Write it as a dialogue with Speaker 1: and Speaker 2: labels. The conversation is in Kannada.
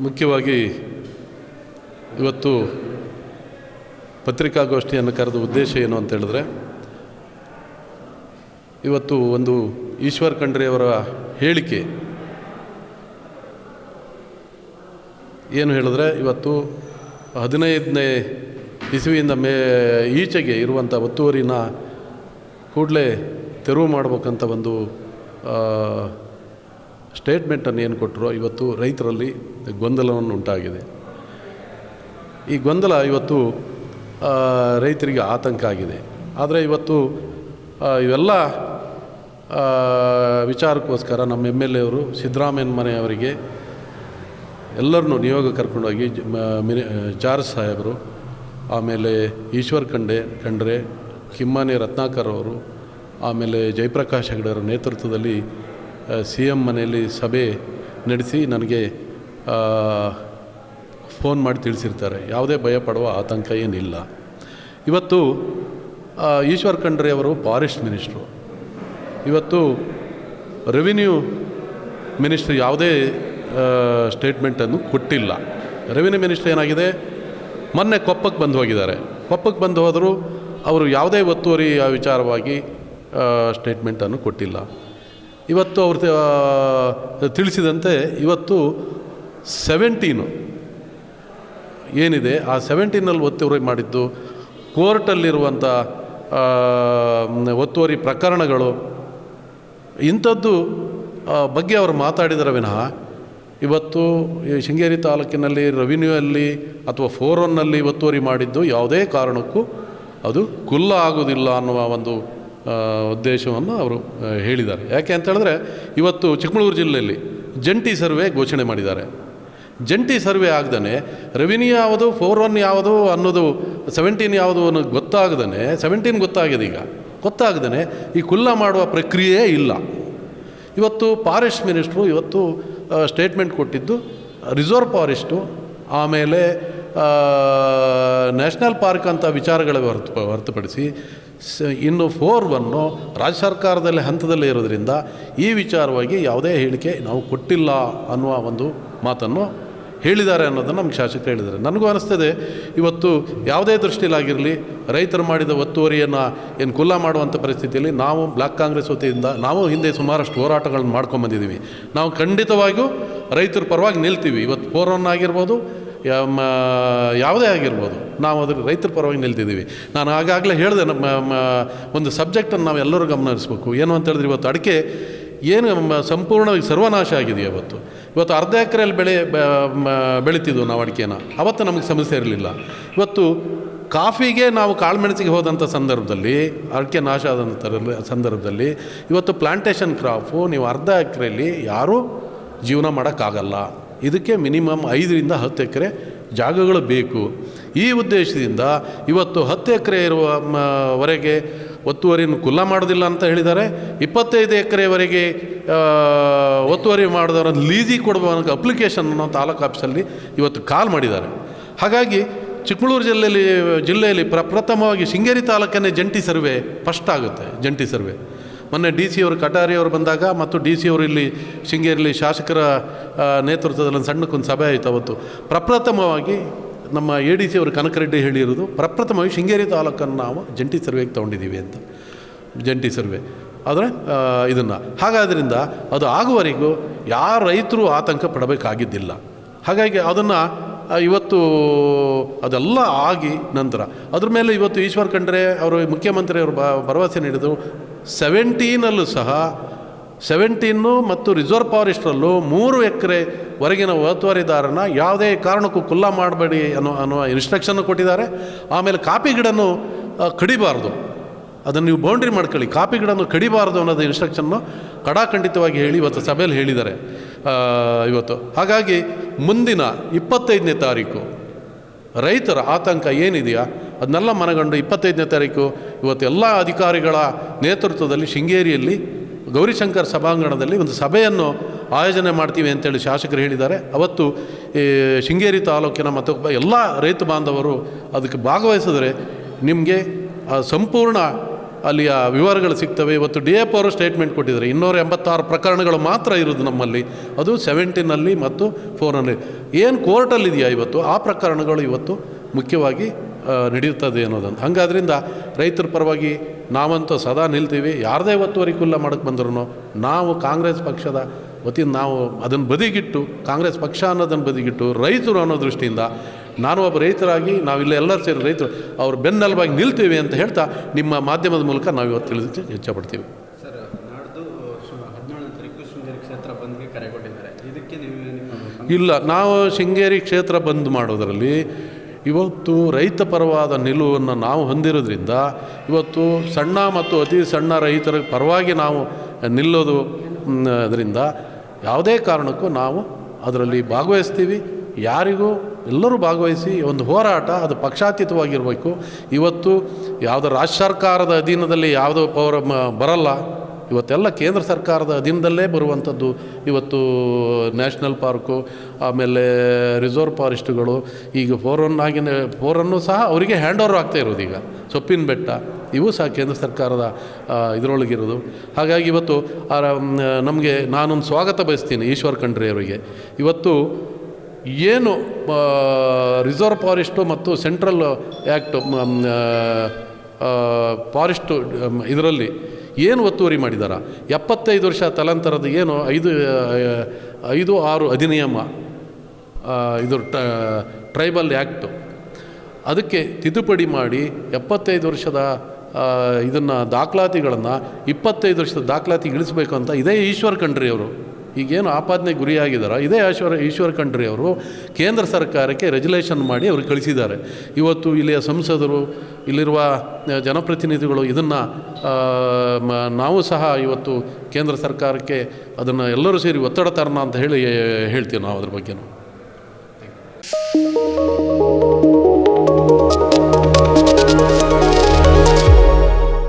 Speaker 1: ಮುಖ್ಯವಾಗಿ ಇವತ್ತು ಪತ್ರಿಕಾಗೋಷ್ಠಿಯನ್ನು ಕರೆದ ಉದ್ದೇಶ ಏನು ಅಂತ ಹೇಳಿದ್ರೆ, ಇವತ್ತು ಒಂದು ಈಶ್ವರ್ ಖಂಡ್ರೆಯವರ ಹೇಳಿಕೆ. ಏನು ಹೇಳಿದ್ರೆ, ಇವತ್ತು ಹದಿನೈದನೇ ಇಸುವಿಯಿಂದ ಮೇ, ಈಚೆಗೆ ಇರುವಂಥ ಒತ್ತುವರಿನ ಕೂಡಲೇ ತೆರವು ಮಾಡಬೇಕಂತ ಒಂದು ಸ್ಟೇಟ್ಮೆಂಟನ್ನು ಏನು ಕೊಟ್ಟರೋ ಇವತ್ತು ರೈತರಲ್ಲಿ ಗೊಂದಲವನ್ನು ಉಂಟಾಗಿದೆ. ಈ ಗೊಂದಲ ಇವತ್ತು ರೈತರಿಗೆ ಆತಂಕ ಆಗಿದೆ. ಆದರೆ ಇವತ್ತು ಇವೆಲ್ಲ ವಿಚಾರಕ್ಕೋಸ್ಕರ ನಮ್ಮ ಎಂ ಎಲ್ ಎವರು ಸಿದ್ದರಾಮಯ್ಯನ ಮನೆಯವರಿಗೆ ಎಲ್ಲರನ್ನೂ ನಿಯೋಗ ಕರ್ಕೊಂಡೋಗಿ ಮಿನಿ ಜಾರ್ಜ್ ಸಾಹೇಬರು, ಆಮೇಲೆ ಈಶ್ವರ್ ಖಂಡೆ, ಖಂಡ್ರೆ, ಕಿಮ್ಮಾನೆ ರತ್ನಾಕರ್ ಅವರು, ಆಮೇಲೆ ಜಯಪ್ರಕಾಶ್ ಹೆಗಡೆಯವರ ನೇತೃತ್ವದಲ್ಲಿ ಸಿ ಎಂ ಮನೆಯಲ್ಲಿ ಸಭೆ ನಡೆಸಿ ನನಗೆ ಫೋನ್ ಮಾಡಿ ತಿಳಿಸಿರ್ತಾರೆ. ಯಾವುದೇ ಭಯ ಪಡುವ ಆತಂಕ ಏನಿಲ್ಲ. ಇವತ್ತು ಈಶ್ವರ್ ಖಂಡ್ರೆ ಅವರು ಫಾರೆಸ್ಟ್ ಮಿನಿಸ್ಟ್ರು. ಇವತ್ತು ರೆವಿನ್ಯೂ ಮಿನಿಸ್ಟ್ರ್ ಯಾವುದೇ ಸ್ಟೇಟ್ಮೆಂಟನ್ನು ಕೊಟ್ಟಿಲ್ಲ. ರೆವಿನ್ಯೂ ಮಿನಿಸ್ಟ್ರ್ ಏನಾಗಿದೆ? ಮೊನ್ನೆ ಕೊಪ್ಪಕ್ಕೆ ಬಂದು ಹೋಗಿದ್ದಾರೆ. ಕೊಪ್ಪಕ್ಕೆ ಬಂದು ಹೋದರೂ ಅವರು ಯಾವುದೇ ಒತ್ತುವರಿ ವಿಚಾರವಾಗಿ ಸ್ಟೇಟ್ಮೆಂಟನ್ನು ಕೊಟ್ಟಿಲ್ಲ. ಇವತ್ತು ಅವರು ತಿಳಿಸಿದಂತೆ ಇವತ್ತು ಸೆವೆಂಟೀನು. ಏನಿದೆ? ಆ ಸೆವೆಂಟೀನಲ್ಲಿ ಒತ್ತುವರಿ ಮಾಡಿದ್ದು, ಕೋರ್ಟಲ್ಲಿರುವಂಥ ಒತ್ತುವರಿ ಪ್ರಕರಣಗಳು, ಇಂಥದ್ದು ಬಗ್ಗೆ ಅವರು ಮಾತಾಡಿದರೆ ವಿನಃ, ಇವತ್ತು ಶೃಂಗೇರಿ ತಾಲೂಕಿನಲ್ಲಿ ರೆವಿನ್ಯೂ ಅಲ್ಲಿ ಅಥವಾ ಫೋರ್ ಒನ್ನಲ್ಲಿ ಒತ್ತುವರಿ ಮಾಡಿದ್ದು ಯಾವುದೇ ಕಾರಣಕ್ಕೂ ಅದು ಕುಲ್ಲ ಆಗುವುದಿಲ್ಲ ಅನ್ನುವ ಒಂದು ಉದ್ದೇಶವನ್ನು ಅವರು ಹೇಳಿದ್ದಾರೆ. ಯಾಕೆ ಅಂತ ಹೇಳಿದ್ರೆ ಇವತ್ತು ಚಿಕ್ಕಮಗಳೂರು ಜಿಲ್ಲೆಯಲ್ಲಿ ಜಂಟಿ ಸರ್ವೆ ಘೋಷಣೆ ಮಾಡಿದ್ದಾರೆ. ಜಂಟಿ ಸರ್ವೆ ಆಗ್ದೇ ರೆವಿನ್ಯೂ ಯಾವುದು ಫೋರ್ ಒನ್ ಯಾವುದು ಅನ್ನೋದು ಸೆವೆಂಟೀನ್ ಯಾವುದು ಅನ್ನೋದು ಗೊತ್ತಾಗ್ದೇ ಸೆವೆಂಟೀನ್ ಗೊತ್ತಾಗಿದೆ ಈಗ. ಗೊತ್ತಾಗ್ದೇ ಈ ಕುಲ್ಲ ಮಾಡುವ ಪ್ರಕ್ರಿಯೆ ಇಲ್ಲ. ಇವತ್ತು ಫಾರೆಸ್ಟ್ ಮಿನಿಸ್ಟ್ರು ಇವತ್ತು ಸ್ಟೇಟ್ಮೆಂಟ್ ಕೊಟ್ಟಿದ್ದು ರಿಸರ್ವ್ ಫಾರೆಸ್ಟು ಆಮೇಲೆ ನ್ಯಾಷನಲ್ ಪಾರ್ಕ್ ಅಂತ ವಿಚಾರಗಳ ಹೊರತು, ಹೊರತುಪಡಿಸಿ ಸ, ಇನ್ನು ಫೋರ್ವನ್ನು ರಾಜ್ಯ ಸರ್ಕಾರದಲ್ಲಿ ಹಂತದಲ್ಲಿ ಇರೋದ್ರಿಂದ ಈ ವಿಚಾರವಾಗಿ ಯಾವುದೇ ಹೇಳಿಕೆ ನಾವು ಕೊಟ್ಟಿಲ್ಲ ಅನ್ನುವ ಒಂದು ಮಾತನ್ನು ಹೇಳಿದ್ದಾರೆ ಅನ್ನೋದನ್ನು ನಮ್ಮ ಶಾಸಕರು ಹೇಳಿದ್ದಾರೆ. ನನಗೂ ಅನಿಸ್ತದೆ, ಇವತ್ತು ಯಾವುದೇ ದೃಷ್ಟಿಲಾಗಿರಲಿ ರೈತರು ಮಾಡಿದ ಒತ್ತುವರಿಯನ್ನು ಏನು ಕುಲ್ಲ ಮಾಡುವಂಥ ಪರಿಸ್ಥಿತಿಯಲ್ಲಿ ನಾವು ಬ್ಲಾಕ್ ಕಾಂಗ್ರೆಸ್ ವತಿಯಿಂದ ನಾವು ಹಿಂದೆ ಸುಮಾರಷ್ಟು ಹೋರಾಟಗಳನ್ನು ಮಾಡ್ಕೊಂಬಂದಿದ್ದೀವಿ. ನಾವು ಖಂಡಿತವಾಗಿಯೂ ರೈತರ ಪರವಾಗಿ ನಿಲ್ತೀವಿ. ಇವತ್ತು ಫೋರ್ ಒನ್ ಆಗಿರ್ಬೋದು ಯಾವುದೇ ಆಗಿರ್ಬೋದು, ನಾವು ಅದ್ರ ರೈತರ ಪರವಾಗಿ ನಿಲ್ತಿದ್ದೀವಿ. ನಾನು ಆಗಾಗಲೇ ಹೇಳಿದೆ, ನಮ್ಮ ಒಂದು ಸಬ್ಜೆಕ್ಟನ್ನು ನಾವು ಎಲ್ಲರೂ ಗಮನಿಸಬೇಕು ಏನು ಅಂತ ಹೇಳಿದ್ರೆ ಇವತ್ತು ಅಡಿಕೆ ಏನು ಸಂಪೂರ್ಣವಾಗಿ ಸರ್ವನಾಶ ಆಗಿದೆ ಇವತ್ತು. ಇವತ್ತು ಅರ್ಧ ಎಕರೆಯಲ್ಲಿ ಬೆಳೆ ಬೆಳೀತಿದ್ವು ನಾವು ಅಡಿಕೆನ. ಅವತ್ತು ನಮಗೆ ಸಮಸ್ಯೆ ಇರಲಿಲ್ಲ. ಇವತ್ತು ಕಾಫಿಗೆ ನಾವು ಕಾಳುಮೆಣಸಿಗೆ ಹೋದಂಥ ಸಂದರ್ಭದಲ್ಲಿ, ಅಡಿಕೆ ನಾಶ ಆದಂಥ ಸಂದರ್ಭದಲ್ಲಿ ಇವತ್ತು ಪ್ಲಾಂಟೇಶನ್ ಕ್ರಾಫು ನೀವು ಅರ್ಧ ಎಕರೆಯಲ್ಲಿ ಯಾರೂ ಜೀವನ ಮಾಡೋಕ್ಕಾಗಲ್ಲ. ಇದಕ್ಕೆ ಮಿನಿಮಮ್ ಐದರಿಂದ ಹತ್ತು ಎಕರೆ ಜಾಗಗಳು ಬೇಕು. ಈ ಉದ್ದೇಶದಿಂದ ಇವತ್ತು ಹತ್ತು ಎಕರೆ ಇರುವ ವರೆಗೆ ಒತ್ತುವರಿಯನ್ನು ಕುಲ್ಲ ಮಾಡೋದಿಲ್ಲ ಅಂತ ಹೇಳಿದ್ದಾರೆ. ಇಪ್ಪತ್ತೈದು ಎಕರೆವರೆಗೆ ಒತ್ತುವರಿ ಮಾಡಿದವರ ಲೀಸಿಗೆ ಕೊಡುವ ಅಪ್ಲಿಕೇಶನ್ ಅನ್ನೋ ತಾಲೂಕು ಆಫೀಸಲ್ಲಿ ಇವತ್ತು ಕಾಲ್ ಮಾಡಿದ್ದಾರೆ. ಹಾಗಾಗಿ ಚಿಕ್ಕಮಗಳೂರು ಜಿಲ್ಲೆಯಲ್ಲಿ ಜಿಲ್ಲೆಯಲ್ಲಿ ಪ್ರಪ್ರಥಮವಾಗಿ ಶೃಂಗೇರಿ ತಾಲೂಕನ್ನೇ ಜಂಟಿ ಸರ್ವೆ ಫಸ್ಟ್ ಆಗುತ್ತೆ, ಜಂಟಿ ಸರ್ವೆ. ಮೊನ್ನೆ ಡಿ ಸಿ ಅವರು, ಕಟಾರಿ ಅವರು ಬಂದಾಗ ಮತ್ತು ಡಿ ಸಿ ಅವರು ಇಲ್ಲಿ ಶೃಂಗೇರಿಲಿ ಶಾಸಕರ ನೇತೃತ್ವದಲ್ಲಿ ಒಂದು ಸಣ್ಣಕ್ಕೊಂದು ಸಭೆ ಆಯಿತು ಅವತ್ತು. ಪ್ರಪ್ರಥಮವಾಗಿ ನಮ್ಮ ಎ ಡಿ ಸಿ ಅವರು ಕನಕರೆಡ್ಡಿ ಹೇಳಿರೋದು ಪ್ರಪ್ರಥಮವಾಗಿ ಶೃಂಗೇರಿ ತಾಲೂಕನ್ನು ನಾವು ಜಂಟಿ ಸರ್ವೆಗೆ ತೊಗೊಂಡಿದ್ದೀವಿ ಅಂತ. ಜಂಟಿ ಸರ್ವೆ. ಆದರೆ ಇದನ್ನು. ಹಾಗಾದ್ರಿಂದ ಅದು ಆಗುವವರೆಗೂ ಯಾರ ರೈತರು ಆತಂಕ ಪಡಬೇಕಾಗಿದ್ದಿಲ್ಲ. ಹಾಗಾಗಿ ಅದನ್ನು ಇವತ್ತು ಅದೆಲ್ಲ ಆಗಿ ನಂತರ. ಅದ್ರ ಮೇಲೆ ಇವತ್ತು ಈಶ್ವರ್ ಖಂಡ್ರೆ ಅವರು ಮುಖ್ಯಮಂತ್ರಿಯವರು ಭರವಸೆ ನೀಡಿದರು ಸೆವೆಂಟೀನಲ್ಲೂ ಸಹ ಸೆವೆಂಟೀನು ಮತ್ತು ರಿಸರ್ವ್ ಫಾರೆಸ್ಟ್ರಲ್ಲೂ ಮೂರು ಎಕರೆ ಹೊರಗಿನ ಒತ್ತುವರಿದಾರನ ಯಾವುದೇ ಕಾರಣಕ್ಕೂ ಕುಲ್ಲ ಮಾಡಬೇಡಿ ಅನ್ನೋ ಅನ್ನುವ ಇನ್ಸ್ಟ್ರಕ್ಷನ್ನು ಕೊಟ್ಟಿದ್ದಾರೆ. ಆಮೇಲೆ ಕಾಪಿ ಗಿಡನು ಕಡಿಬಾರ್ದು. ಅದನ್ನು ನೀವು ಬೌಂಡ್ರಿ ಮಾಡ್ಕೊಳ್ಳಿ. ಕಾಪಿ ಗಿಡನ್ನು ಕಡಿಬಾರ್ದು ಅನ್ನೋದು ಇನ್ಸ್ಟ್ರಕ್ಷನ್ನು ಕಡಾಖಂಡಿತವಾಗಿ ಹೇಳಿ ಇವತ್ತು ಸಭೆಯಲ್ಲಿ ಹೇಳಿದ್ದಾರೆ. ಇವತ್ತು. ಹಾಗಾಗಿ ಮುಂದಿನ ಇಪ್ಪತ್ತೈದನೇ ತಾರೀಕು, ರೈತರ ಆತಂಕ ಏನಿದೆಯಾ? ಅದನ್ನೆಲ್ಲ ಮನಗಂಡು ಇಪ್ಪತ್ತೈದನೇ ತಾರೀಕು, ಇವತ್ತು ಎಲ್ಲ ಅಧಿಕಾರಿಗಳ ನೇತೃತ್ವದಲ್ಲಿ ಶೃಂಗೇರಿಯಲ್ಲಿ, ಗೌರಿಶಂಕರ್ ಸಭಾಂಗಣದಲ್ಲಿ ಒಂದು ಸಭೆಯನ್ನು ಆಯೋಜನೆ ಮಾಡ್ತೀವಿ ಅಂತೇಳಿ ಶಾಸಕರು ಹೇಳಿದ್ದಾರೆ. ಅವತ್ತು ಈ ಶೃಂಗೇರಿ ತಾಲೂಕಿನ ಮತ್ತು ಎಲ್ಲ ರೈತ ಬಾಂಧವರು ಅದಕ್ಕೆ ಭಾಗವಹಿಸಿದರೆ ನಿಮಗೆ ಸಂಪೂರ್ಣ ಅಲ್ಲಿಯ ವಿವರಗಳು ಸಿಗ್ತವೆ. ಇವತ್ತು ಡಿ ಎಫ್ ಅವರು ಸ್ಟೇಟ್ಮೆಂಟ್ ಕೊಟ್ಟಿದ್ದಾರೆ. ಇನ್ನೂರ ಎಂಬತ್ತಾರು ಪ್ರಕರಣಗಳು ಮಾತ್ರ ಇರೋದು ನಮ್ಮಲ್ಲಿ. ಅದು ಸೆವೆಂಟೀನಲ್ಲಿ ಮತ್ತು ಫೋರ್ನಲ್ಲಿ ಏನು ಕೋರ್ಟಲ್ಲಿದೆಯಾ ಇವತ್ತು? ಆ ಪ್ರಕರಣಗಳು ಇವತ್ತು ಮುಖ್ಯವಾಗಿ ನಡೆಯುತ್ತದೆ ಅನ್ನೋದಂತ ಹಂಗಾದ್ರಿಂದ ರೈತರ ಪರವಾಗಿ ನಾವಂತೂ ಸದಾ ನಿಲ್ತೀವಿ. ಯಾರದೇ ಒತ್ತುವರಿ ಕುಲ್ಲ ಮಾಡಕ್ಕೆ ಬಂದ್ರು ನಾವು ಕಾಂಗ್ರೆಸ್ ಪಕ್ಷದ ವತಿಯಿಂದ ನಾವು ಅದನ್ನು ಬದಿಗಿಟ್ಟು, ಕಾಂಗ್ರೆಸ್ ಪಕ್ಷ ಅನ್ನೋದನ್ನು ಬದಿಗಿಟ್ಟು ರೈತರು ಅನ್ನೋ ದೃಷ್ಟಿಯಿಂದ ನಾನು ಒಬ್ಬ ರೈತರಾಗಿ ನಾವಿಲ್ಲ ಎಲ್ಲರೂ ಸೇರಿ ರೈತರು ಅವ್ರ ಬೆನ್ನೆಲುಬಾಗಿ ನಿಲ್ತೀವಿ ಅಂತ ಹೇಳ್ತಾ ನಿಮ್ಮ ಮಾಧ್ಯಮದ ಮೂಲಕ ನಾವು ಇವತ್ತು
Speaker 2: ಇದಕ್ಕೆ ನೀವು
Speaker 1: ಇಲ್ಲ ನಾವು ಶೃಂಗೇರಿ ಕ್ಷೇತ್ರ ಬಂದ್ ಮಾಡೋದರಲ್ಲಿ ಇವತ್ತು ರೈತ ಪರವಾದ ನಿಲುವನ್ನು ನಾವು ಹೊಂದಿರೋದ್ರಿಂದ ಇವತ್ತು ಸಣ್ಣ ಮತ್ತು ಅತಿ ಸಣ್ಣ ರೈತರ ಪರವಾಗಿ ನಾವು ನಿಲ್ಲೋದು ಅದರಿಂದ ಯಾವುದೇ ಕಾರಣಕ್ಕೂ ನಾವು ಅದರಲ್ಲಿ ಭಾಗವಹಿಸ್ತೀವಿ. ಯಾರಿಗೂ ಎಲ್ಲರೂ ಭಾಗವಹಿಸಿ ಒಂದು ಹೋರಾಟ ಅದು ಪಕ್ಷಾತೀತವಾಗಿರಬೇಕು. ಇವತ್ತು ಯಾವುದೋ ರಾಜ್ಯ ಸರ್ಕಾರದ ಅಧೀನದಲ್ಲಿ ಯಾವುದೋ ಪೌರ ಬರಲ್ಲ. ಇವತ್ತೆಲ್ಲ ಕೇಂದ್ರ ಸರ್ಕಾರದ ಅಧೀನದಲ್ಲೇ ಬರುವಂಥದ್ದು. ಇವತ್ತು ನ್ಯಾಷನಲ್ ಪಾರ್ಕು, ಆಮೇಲೆ ರಿಸರ್ವ್ ಫಾರೆಸ್ಟ್ಗಳು, ಈಗ ಫೋರನ್ ಆಗಿನ, ಫೋರನ್ನು ಸಹ ಅವರಿಗೆ ಹ್ಯಾಂಡ್ ಓವರ್ ಆಗ್ತಾ ಇರೋದು ಈಗ. ಸೊಪ್ಪಿನ ಬೆಟ್ಟ, ಇವು ಸಹ ಕೇಂದ್ರ ಸರ್ಕಾರದ ಇದರೊಳಗಿರೋದು. ಹಾಗಾಗಿ ಇವತ್ತು ನಮಗೆ ನಾನೊಂದು ಸ್ವಾಗತ ಬಯಸ್ತೀನಿ ಈಶ್ವರ್ ಖಂಡ್ರೆ ಅವರಿಗೆ. ಇವತ್ತು ಏನು ರಿಸರ್ವ್ ಫಾರೆಸ್ಟು ಮತ್ತು ಸೆಂಟ್ರಲ್ ಆ್ಯಕ್ಟು ಫಾರೆಸ್ಟು ಇದರಲ್ಲಿ ಏನು ಒತ್ತುವರಿ ಮಾಡಿದಾರ? ಎಪ್ಪತ್ತೈದು ವರ್ಷ ತಲಾಂತರದ ಏನು? ಐದು ಐದು, ಆರು ಅಧಿನಿಯಮ ಇದು ಟ್ರೈಬಲ್ ಆ್ಯಕ್ಟು ಅದಕ್ಕೆ ತಿದ್ದುಪಡಿ ಮಾಡಿ ಎಪ್ಪತ್ತೈದು ವರ್ಷದ ಇದನ್ನು ದಾಖಲಾತಿಗಳನ್ನು ಇಪ್ಪತ್ತೈದು ವರ್ಷದ ದಾಖಲಾತಿ ಇಳಿಸಬೇಕು ಅಂತ ಇದೇ ಈಶ್ವರ್ ಖಂಡ್ರಿ ಅವರು. ಈಗೇನು ಆಪಾದನೆ ಗುರಿಯಾಗಿದ್ದಾರೋ ಇದೇ ಈಶ್ವರ ಈಶ್ವರ ಖಂಡ್ರಿ ಅವರು ಕೇಂದ್ರ ಸರ್ಕಾರಕ್ಕೆ ರೆಜುಲೇಷನ್ ಮಾಡಿ ಅವ್ರಿಗೆ ಕಳಿಸಿದ್ದಾರೆ. ಇವತ್ತು ಇಲ್ಲಿಯ ಸಂಸದರು, ಇಲ್ಲಿರುವ ಜನಪ್ರತಿನಿಧಿಗಳು ಇದನ್ನು ನಾವು ಸಹ ಇವತ್ತು ಕೇಂದ್ರ ಸರ್ಕಾರಕ್ಕೆ ಅದನ್ನು ಎಲ್ಲರೂ ಸೇರಿ ಒತ್ತಡ ತರೋಣ ಅಂತ ಹೇಳಿ ಹೇಳ್ತೀವಿ ನಾವು ಅದ್ರ ಬಗ್ಗೆನೂ.